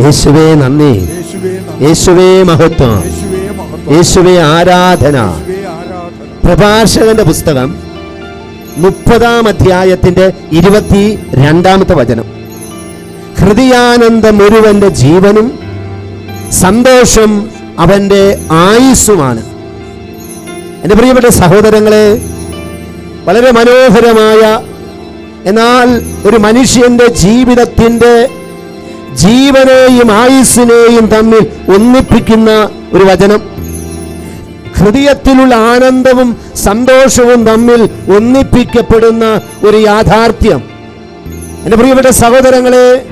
യേശുവേ നന്ദി. യേശുവേ മഹത്വം. യേശുവേ ആരാധന. പ്രഭാഷകന്റെ പുസ്തകം മുപ്പതാം അധ്യായത്തിന്റെ ഇരുപത്തി രണ്ടാമത്തെ വചനം. ഹൃദയാനന്ദം ഒരുവന്റെ ജീവനും സന്തോഷം അവന്റെ ആയുസ്സുമാണ്. എന്റെ പ്രിയപ്പെട്ട സഹോദരങ്ങളെ വളരെ മനോഹരമായ എന്നാൽ ഒരു മനുഷ്യന്റെ ജീവിതത്തിന്റെ ജീവനെയും ആയുസ്സിനെയും തമ്മിൽ ഒന്നിപ്പിക്കുന്ന ഒരു വചനം. ഹൃദയത്തിലുള്ള ആനന്ദവും സന്തോഷവും തമ്മിൽ ഒന്നിപ്പിക്കപ്പെടുന്ന ഒരു യാഥാർത്ഥ്യം. എന്റെ പ്രിയപ്പെട്ട സഹോദരങ്ങളെ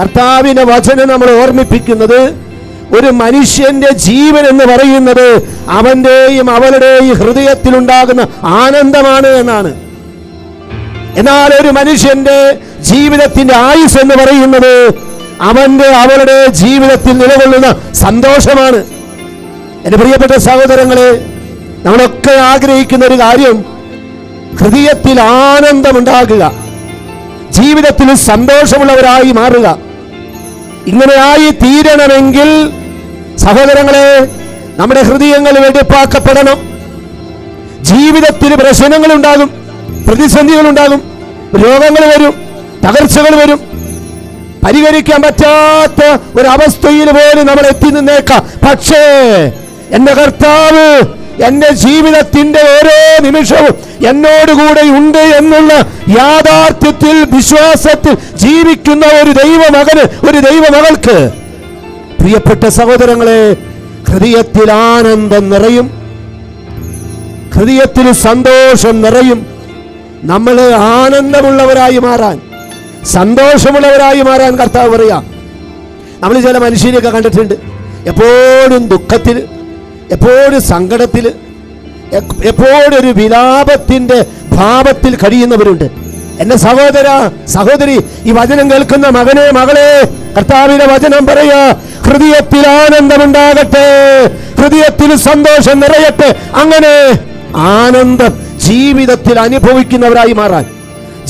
കർത്താവിന്റെ വചനം നമ്മൾ ഓർമ്മിപ്പിക്കുന്നത് ഒരു മനുഷ്യന്റെ ജീവൻ എന്ന് പറയുന്നത് അവന്റെയും അവളുടെയും ഹൃദയത്തിലുണ്ടാകുന്ന ആനന്ദമാണ് എന്നാണ്. എന്നാൽ ഒരു മനുഷ്യന്റെ ജീവിതത്തിന്റെ ആയുസ് എന്ന് പറയുന്നത് അവന്റെ അവളുടെ ജീവിതത്തിൽ നിലകൊള്ളുന്ന സന്തോഷമാണ്. എന്റെ പ്രിയപ്പെട്ട സഹോദരങ്ങളെ നമ്മളൊക്കെ ആഗ്രഹിക്കുന്ന ഒരു കാര്യം ഹൃദയത്തിൽ ആനന്ദമുണ്ടാകുക ജീവിതത്തിൽ സന്തോഷമുള്ളവരായി മാറുക. ഇങ്ങനെയായി തീരണമെങ്കിൽ സഹോദരങ്ങളെ നമ്മുടെ ഹൃദയങ്ങൾ വെടിപ്പാക്കപ്പെടണം. ജീവിതത്തിൽ പ്രതിസന്ധികൾ ഉണ്ടാകും രോഗങ്ങൾ വരും തകർച്ചകൾ വരും. പരിഹരിക്കാൻ പറ്റാത്ത ഒരു അവസ്ഥയിൽ പോലും നമ്മൾ എത്തി നിന്നേക്കാം. പക്ഷേ എന്റെ കർത്താവ് എന്റെ ജീവിതത്തിന്റെ ഓരോ നിമിഷവും എന്നോടുകൂടെ ഉണ്ട് എന്നുള്ള യാഥാർത്ഥ്യത്തിൽ വിശ്വാസത്തിൽ ജീവിക്കുന്ന ഒരു ദൈവമകന് ഒരു ദൈവമകൾക്ക് പ്രിയപ്പെട്ട സഹോദരങ്ങളെ ഹൃദയത്തിൽ ആനന്ദം നിറയും. ഹൃദയത്തിൽ സന്തോഷം നിറയും. നമ്മൾ ആനന്ദമുള്ളവരായി മാറാൻ സന്തോഷമുള്ളവരായി മാറാൻ കർത്താവ് പറയാം. നമ്മൾ ചില മനുഷ്യരെയൊക്കെ കണ്ടിട്ടുണ്ട്. എപ്പോഴും ദുഃഖത്തിൽ എപ്പോഴും സങ്കടത്തിൽ എപ്പോഴും ഒരു വിലാപത്തിന്റെ ഭാവത്തിൽ കഴിയുന്നവരുണ്ട്. എന്റെ സഹോദര സഹോദരി ഈ വചനം കേൾക്കുന്ന മകനെ മകളെ കർത്താവിന്റെ വചനം പറയാ ഹൃദയത്തിൽ ആനന്ദമുണ്ടാകട്ടെ ഹൃദയത്തിൽ സന്തോഷം നിറയട്ടെ അങ്ങനെ ആനന്ദം ജീവിതത്തിൽ അനുഭവിക്കുന്നവരായി മാറാൻ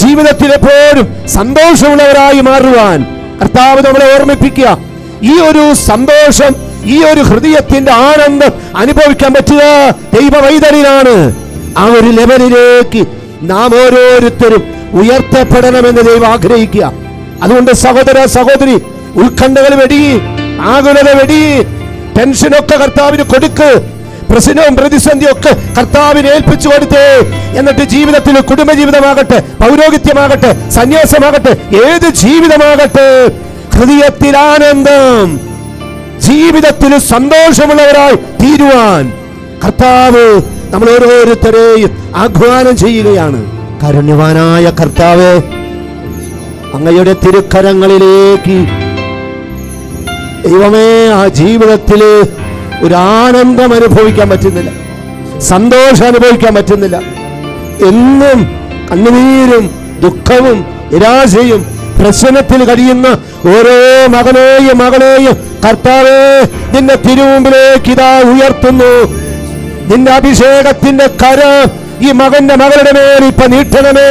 ജീവിതത്തിൽ എപ്പോഴും സന്തോഷമുള്ളവരായി മാറുവാൻ കർത്താവ് നമ്മളെ ഓർമ്മിപ്പിക്കുക. ഈ ഒരു സന്തോഷം ഈ ഒരു ഹൃദയത്തിന്റെ ആനന്ദം അനുഭവിക്കാൻ പറ്റുക ദൈവ വൈതലിനാണ് ആ ഒരു ലെവലിലേക്ക് നാം ഓരോരുത്തരും ഉയർത്തപ്പെടണമെന്ന് ദൈവം ആഗ്രഹിക്കുക. അതുകൊണ്ട് സഹോദര സഹോദരി ഉത്കണ്ഠകൾ വെടി ആകുലത വെടി ടെൻഷനൊക്കെ കർത്താവിന് കൊടുക്ക്. പ്രശ്നവും പ്രതിസന്ധിയും ഒക്കെ കർത്താവിനെ ഏൽപ്പിച്ചു കൊടുത്തേ. എന്നിട്ട് ജീവിതത്തിൽ കുടുംബജീവിതമാകട്ടെ പൗരോഹിത്യമാകട്ടെ സന്യാസമാകട്ടെ ഏത് ജീവിതമാകട്ടെ? ഹൃദയത്തിൽ ആനന്ദം ജീവിതത്തിൽ സന്തോഷമുള്ളവരായി തീരുവാൻ കർത്താവ് നമ്മൾ ഓരോരുത്തരെയും ആഹ്വാനം ചെയ്യുകയാണ്. കരുണ്യവാനായ കർത്താവ് അങ്ങയുടെ തിരുക്കരങ്ങളിലേക്ക് ദൈവമേ ആ ജീവിതത്തിൽ ഒരു ആനന്ദം അനുഭവിക്കാൻ പറ്റുന്നില്ല. സന്തോഷം അനുഭവിക്കാൻ പറ്റുന്നില്ല. എന്നും കണ്ണുനീരും ദുഃഖവും നിരാശയും പ്രശ്നത്തിൽ കഴിയുന്ന ഓരോ മകനെയും മകളെയും കർത്താവേ നിന്റെ തിരുമുമ്പിലേക്ക് ഇതാ ഉയർത്തുന്നു. നിന്റെ അഭിഷേകത്തിന്റെ കര ഈ മകന്റെ മകളുടെ മേൽ ഇപ്പൊ നീട്ടണമേ.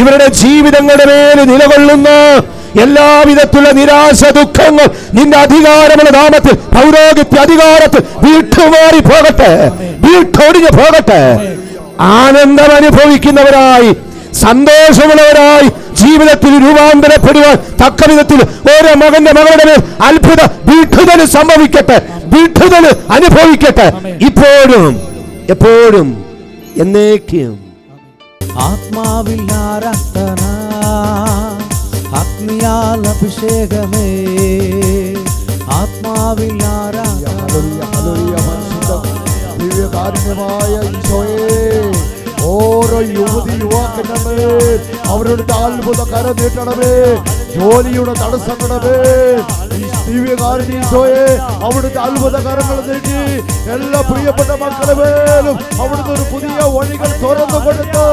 ഇവരുടെ ജീവിതങ്ങളുടെ മേൽ നിലകൊള്ളുന്ന എല്ലാവിധത്തിലുള്ള നിരാശ ദുഃഖങ്ങൾ നിന്റെ അധികാരമുള്ള നാമത്തിൽ പൗരോഗിത്യ അധികാരത്തിൽ വീട്ടുമാറി പോകട്ടെ. വീട്ടൊടിഞ്ഞു പോകട്ടെ. ആനന്ദം അനുഭവിക്കുന്നവരായി സന്തോഷമുള്ളവരായി ജീവിതത്തിൽ രൂപാന്തരപ്പെടുവാൻ തക്ക വിധത്തിൽ ഓരോ മകന്റെ മകളുടെ മേൽ അത്ഭുത വീട്ടുതൽ സംഭവിക്കട്ടെ. വീട്ടുതൽ അനുഭവിക്കട്ടെ. ഇപ്പോഴും എപ്പോഴും എന്നേക്കും. ആത്മാവിൽ അഗ്നിയാൽ അഭിഷേകമേ ആത്മാവിൽ ദിവ്യകാരുണ്യമായ ഈശോയേ. ഓരോ യുവതി യുവാക്കന്മേ അവരുടെ അത്ഭുത കര നീട്ടണമേ ജോലിയുടെ തടസ്സങ്ങളെ ഈശോയെ അവിടുത്തെ അത്ഭുത കരങ്ങൾ നീട്ടി എല്ലാ പ്രിയപ്പെട്ട മക്കളുടെ മേലും അവിടുത്തെ ഒരു പുതിയ വഴികൾ തുറന്നു കൊടുത്ത്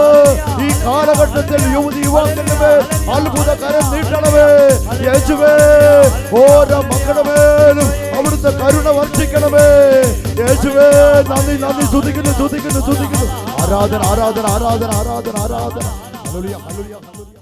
ഈ കാലഘട്ടത്തിൽ യുവതി യുവാക്കളുടെ മേൽ അത്ഭുത കരം നീട്ടണമേ. യേശുവേ ഓരോ മക്കളുടെ മേലും അവിടുത്തെ കരുണ വർഷിക്കണമേ യേശുവേ നന്ദി നന്ദി സ്തുതിക്കുന്നു സ്തുതിക്കുന്നു സ്തുതിക്കുന്നു. ആരാധന ആരാധന ആരാധന ആരാധന ആരാധന. Hallelujah hallelujah.